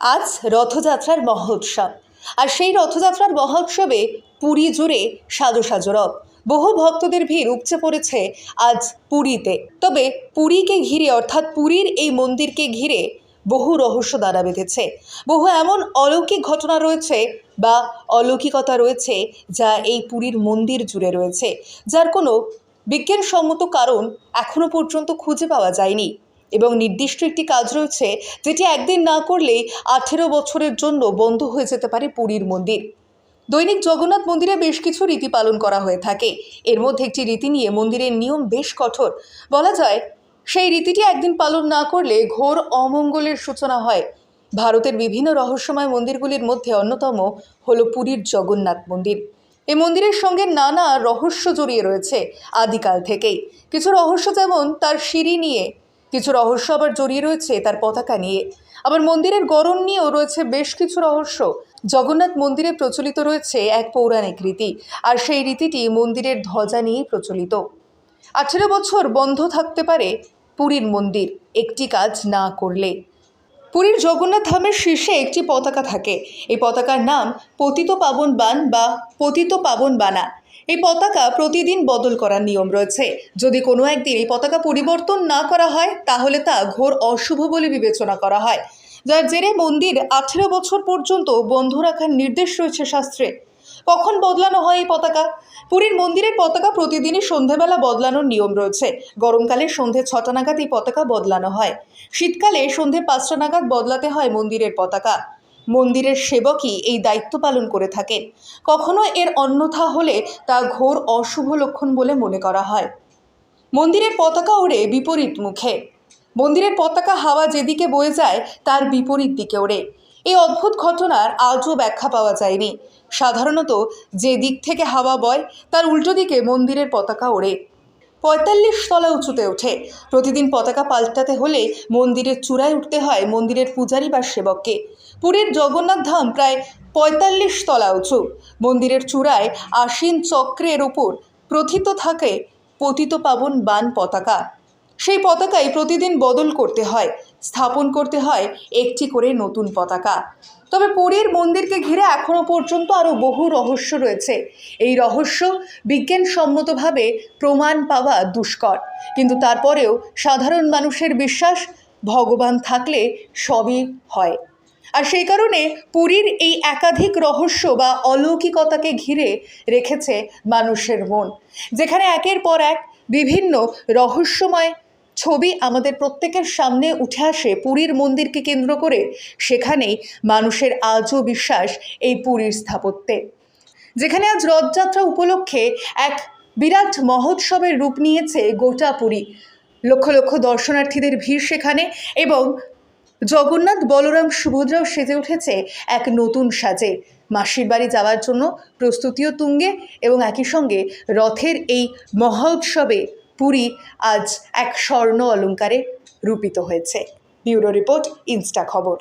আজ রথযাত্রার মহোৎসব। আর সেই রথযাত্রার মহোৎসবে পুরী জুড়ে সাজো সাজো রথ। বহু ভক্তদের ভিড় উপচে পড়েছে আজ পুরীতে। তবে পুরীকে ঘিরে অর্থাৎ পুরীর এই মন্দিরকে ঘিরে বহু রহস্য দ্বারা বেঁধেছে। বহু এমন অলৌকিক ঘটনা রয়েছে বা অলৌকিকতা রয়েছে যা এই পুরীর মন্দির জুড়ে রয়েছে। যার কোনো বিজ্ঞানসম্মত কারণ এখনও পর্যন্ত খুঁজে পাওয়া যায়নি। এবং নির্দিষ্ট একটি কাজ রয়েছে যেটি একদিন না করলেই আঠেরো বছরের জন্য বন্ধ হয়ে যেতে পারে পুরীর মন্দির। দৈনিক জগন্নাথ মন্দিরে বেশ কিছু রীতি পালন করা হয়ে থাকে। এর মধ্যে একটি রীতি নিয়ে মন্দিরের নিয়ম বেশ কঠোর। বলা যায়, সেই রীতিটি একদিন পালন না করলে ঘোর অমঙ্গলের সূচনা হয়। ভারতের বিভিন্ন রহস্যময় মন্দিরগুলির মধ্যে অন্যতম হলো পুরীর জগন্নাথ মন্দির। এই মন্দিরের সঙ্গে নানা রহস্য জড়িয়ে রয়েছে আদিকাল থেকেই। কিছু রহস্য যেমন তার সিঁড়ি নিয়ে কিছু রহস্য আবার জড়িয়ে রয়েছে তার পতাকা নিয়ে। আবার মন্দিরের গড়ন নিয়েও রয়েছে বেশ কিছু রহস্য। জগন্নাথ মন্দিরে প্রচলিত রয়েছে এক পৌরাণিক রীতি, আর সেই রীতিটি মন্দিরের ধ্বজা নিয়েই প্রচলিত। আঠেরো বছর বন্ধ থাকতে পারে পুরীর মন্দির, একটি কাজ না করলে। পুরীর জগন্নাথ ধামের শীর্ষে একটি পতাকা থাকে। এই পতাকার নাম পতিত পাবন বান বা পতিত পাবন বানা এই পতাকা প্রতিদিন বদল করার নিয়ম রয়েছে। যদি কোনো একদিন এই পতাকা পরিবর্তন না করা হয়, তাহলে তা ঘোর অশুভ বলে বিবেচনা করা হয়। যার জেরে মন্দির আঠেরো বছর পর্যন্ত বন্ধ রাখার নির্দেশ রয়েছে শাস্ত্রে। কখন বদলানো হয় এই পতাকা? পুরীর মন্দিরের পতাকা প্রতিদিনই সন্ধেবেলা বদলানোর নিয়ম রয়েছে। গরমকালে সন্ধে ছটা নাগাদ এই পতাকা বদলানো হয়। শীতকালে সন্ধে পাঁচটা নাগাদ বদলাতে হয় মন্দিরের পতাকা। মন্দিরের সেবকই এই দায়িত্ব পালন করে থাকেন। কখনো এর অন্যথা হলে তা ঘোর অশুভ লক্ষণ বলে মনে করা হয়। মন্দিরের পতাকা ওড়ে বিপরীত মুখে। মন্দিরের পতাকা হাওয়া যেদিকে বয়ে যায়, তার বিপরীত দিকে ওড়ে। এই অদ্ভুত ঘটনার আজও ব্যাখ্যা পাওয়া যায়নি। সাধারণত যে দিক থেকে হাওয়া বয়, তার উল্টো দিকে মন্দিরের পতাকা ওড়ে। পঁয়তাল্লিশ তলা উঁচুতে ওঠে। প্রতিদিন পতাকা পাল্টাতে হলে মন্দিরের চূড়ায় উঠতে হয় মন্দিরের পূজারি বা সেবককে। পুরীর জগন্নাথ ধাম প্রায় পঁয়তাল্লিশ তলা উঁচু। মন্দিরের চূড়ায় আশ্বিন চক্রের ওপর প্রথিত থাকে পতিত পাবন বান পতাকা। সেই পতাকাই প্রতিদিন বদল করতে হয়, স্থাপন করতে হয় একটি করে নতুন পতাকা। তবে পুরীর মন্দিরকে ঘিরে এখনও পর্যন্ত আরও বহু রহস্য রয়েছে। এই রহস্য বিজ্ঞানসম্মতভাবে প্রমাণ পাওয়া দুষ্কর। কিন্তু তারপরেও সাধারণ মানুষের বিশ্বাস, ভগবান থাকলে সবই হয়। আর সেই কারণে পুরীর এই একাধিক রহস্য বা অলৌকিকতাকে ঘিরে রেখেছে মানুষের মন। যেখানে একের পর এক বিভিন্ন রহস্যময় ছবি আমাদের প্রত্যেকের সামনে উঠে আসে পুরীর মন্দিরকে কেন্দ্র করে, সেখানেই মানুষের আজও বিশ্বাস এই পুরীর স্থাপত্যে। যেখানে আজ রথযাত্রা উপলক্ষে এক বিরাট মহোৎসবের রূপ নিয়েছে গোটা পুরী। লক্ষ লক্ষ দর্শনার্থীদের ভিড় সেখানে এবং জগন্নাথ বলরাম সুভদ্রাও সেজে উঠেছে এক নতুন সাজে। মাসির বাড়ি যাওয়ার জন্য প্রস্তুতিও তুঙ্গে এবং একই সঙ্গে রথের এই মহোৎসবে পুরী আজ এক স্বর্ণ অলঙ্কারে রূপিত হয়েছে। ব্যুরো রিপোর্ট ইনস্টা খবর।